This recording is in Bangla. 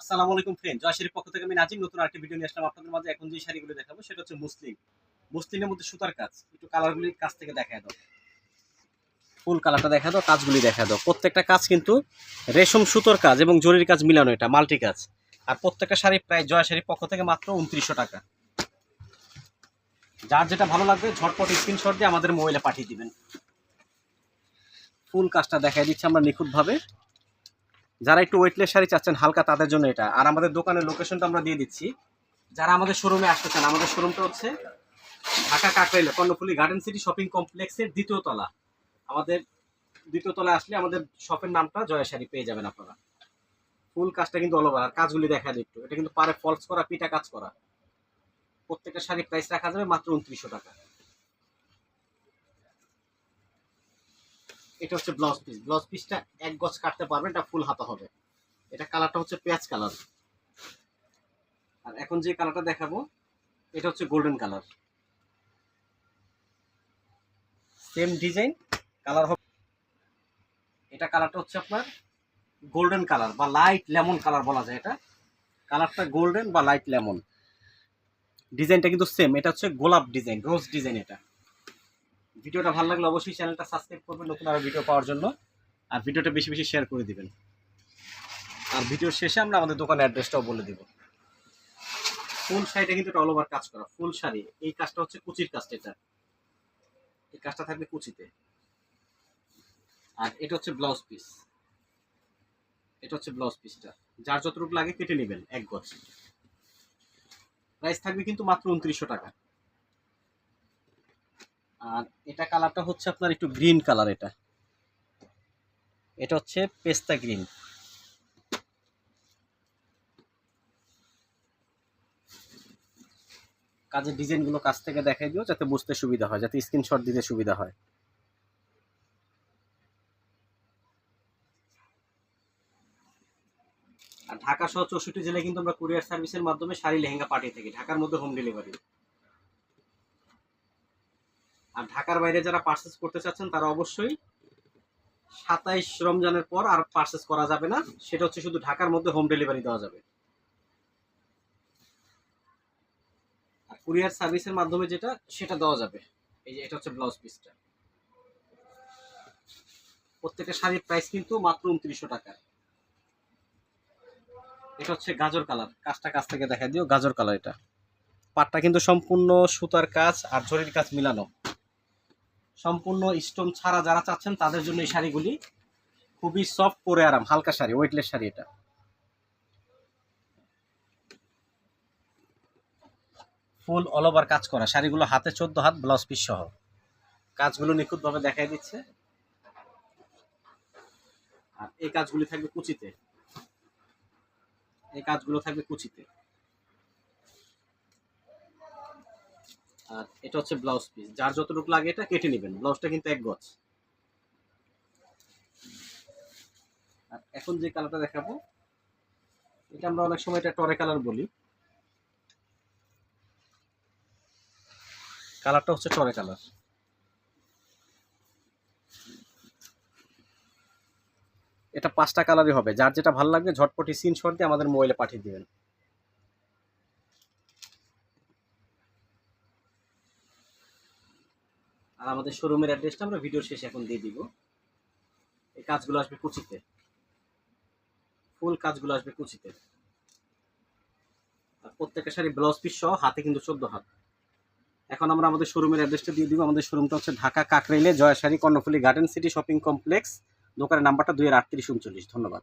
আসসালামু আলাইকুম ফ্রেন্ড জয়শ্রীর পক্ষ থেকে আমি নাজিম, নতুন আরেকটি ভিডিও নিয়ে আসলাম আপনাদের মাঝে। এখন যে শাড়িগুলো দেখাবো, সেটা হচ্ছে মুসলিম। মুসলিমের মধ্যে সুতার কাজ, একটু কালারগুলির কাছ থেকে দেখা দাও। ফুল কালারটা দেখা দাও, কাজগুলি দেখা দাও। প্রত্যেকটা কাজ কিন্তু রেশম সুতোর কাজ এবং জরির কাজ মিলানো এটা, মাল্টি কাজ। আর প্রত্যেকটা শাড়ি প্রায় জয় শাড়ির পক্ষ থেকে মাত্র উনত্রিশশো টাকা। যার যেটা ভালো লাগবে, ঝটপট স্ক্রিনশট দিয়ে আমাদের মোবাইলে পাঠিয়ে দিবেন। ফুল কাজটা দেখাই দিচ্ছি আমরা নিখুঁতভাবে। যারা একটু ওয়েটলেস শাড়ি চাচ্ছেন, হালকা তাদের জন্য এটা। আর আমাদের দোকানের লোকেশনটা আমরা দিয়ে দিচ্ছি। যারা আমাদের শোরুমে আসতে চান, আমাদের শোরুমটা হচ্ছে ঢাকা কাকরাইলে, কর্ণফুলি গার্ডেন সিটি শপিং কমপ্লেক্সের দ্বিতীয় তলা। আমাদের দ্বিতীয় তলায় আসলে আমাদের শপের নামটা জয়া শাড়ি পেয়ে যাবেন আপনারা। ফুল কাজটা কিন্তু অল ওভার আর কাজগুলি দেখা যায় একটু। এটা কিন্তু পারে ফলস করা পিটা কাজ করা। প্রত্যেকটা শাড়ির প্রাইস রাখা যাবে মাত্র উনত্রিশশো টাকা। এটা হচ্ছে ব্লাউজ পিস ব্লাউজ পিসটা এক গজ কাটতে পারবেন, এটা ফুল হাতা হবে। এটা কালারটা হচ্ছে পেঁয়াজ কালার আর এখন যে কালারটা দেখাবো, এটা হচ্ছে golden colour same design colour হবে এটা কালারটা হচ্ছে আপনার গোল্ডেন কালার বা লাইট লেমন কালার বলা যায় এটা। কালারটা গোল্ডেন বা লাইট লেমন ডিজাইনটা কিন্তু সেম এটা হচ্ছে গোলাপ ডিজাইন রোজ ডিজাইন এটা। ভিডিওটা ভালো লাগলে অবশ্যই চ্যানেলটা সাবস্ক্রাইব করবেন, নতুন আরও ভিডিও পাওয়ার জন্য। আর ভিডিওটা বেশি বেশি শেয়ার করে দিবেন। আর ভিডিওর শেষে আমরা আমাদের দোকানের অ্যাড্রেসটাও বলে দিব। ফুল শাড়িটা কিন্তু অল ওভার কাজ করা, ফুল শাড়ি। এই কাজটা হচ্ছে কুচির কাজটা এটা। এই কাজটা থাকবে কুচিতে। আর এটা হচ্ছে ব্লাউজ পিস এটা হচ্ছে ব্লাউজ পিসটা যার যতটুকু লাগে কেটে নেবেন এক গজ। প্রাইস থাকবে কিন্তু মাত্র উনত্রিশশো টাকা। আর এটা কালারটা হচ্ছে আপনার একটু গ্রিন কালার এটা। এটা হচ্ছে পেস্তা গ্রিন। কাজের ডিজাইনগুলো কাছ থেকে দেখাই দিও যাতে বুঝতে সুবিধা হয়, যাতে স্ক্রিনশট দিতে সুবিধা হয়। আর ঢাকা সহ চৌষট্টি জেলায় কিন্তু আমরা কুরিয়ার সার্ভিসের মাধ্যমে শাড়ি, লেহেঙ্গা পাঠিয়ে থাকি, ঢাকার মধ্যে হোম ডেলিভারি আর ঢাকার বাইরে যারা পার্সেস করতে চাচ্ছেন, তারা অবশ্যই সাতাইশ রমজানের পর আর পার্সেস করা যাবে না। সেটা হচ্ছে শুধু ঢাকার মধ্যে হোম ডেলিভারি দেওয়া যাবে। আর কুরিয়ার সার্ভিসের মাধ্যমে যেটা, সেটা দেওয়া যাবে। এই যে এটা হচ্ছে ব্লাউজ পিসটা প্রত্যেকটা শাড়ির প্রাইস কিন্তু মাত্র উনত্রিশশো টাকা। এটা হচ্ছে গাজর কালার কাজটা কাছ থেকে দেখা দিও, গাজর কালার এটা। পাটটা কিন্তু সম্পূর্ণ সুতার কাজ আর জরির কাজ মিলানো। সম্পূর্ণ স্টোন ছাড়া যারা চাচ্ছেন, তাদের জন্য এই শাড়িগুলি খুবই সফট পরে আরাম, হালকা শাড়ি ওয়েটলেস শাড়ি এটা। ফুল অল ওভার কাজ করা, শাড়িগুলো হাতে চোদ্দ হাত ব্লাউজ পিস সহ। কাজগুলো নিখুঁতভাবে দেখাই দিচ্ছে। আর এই কাজগুলি থাকবে কুচিতে। এই কাজগুলো থাকবে কুচিতে। আর এটা হচ্ছে ব্লাউজ পিস যার যতটুকু লাগে এটা কেটে নেবেন। ব্লাউজটা কিন্তু এক গজ। আর এখন যে কালারটা দেখাবো, এটা আমরা অনেক সময় এটা টরে কালার বলি। কালারটা হচ্ছে টরে কালার এটা পাঁচটা কালারই হবে। যার যেটা ভালো লাগবে, ঝটপটি স্ক্রিনশট দিয়ে আমাদের মোবাইলে পাঠিয়ে দিবেন। আর আমাদের শোরুমের অ্যাড্রেসটা আমরা ভিডিওর শেষে এখন দিয়ে দিব। এই কাজগুলো আসবে কুচিতে। ফুল কাজগুলো আসবে কুচিতে। আর প্রত্যেকটা শাড়ি ব্লাউজ পিস সহ হাতে কিন্তু চোদ্দ হাত। এখন আমরা আমাদের শোরুমের অ্যাড্রেসটা দিয়ে দিব। আমাদের শোরুমটা হচ্ছে Dhaka কাকরাইলে Joya Sari Karnaphuli garden city shopping complex দোকানের নাম্বারটা দুই আটত্রিশ উনচল্লিশ। ধন্যবাদ।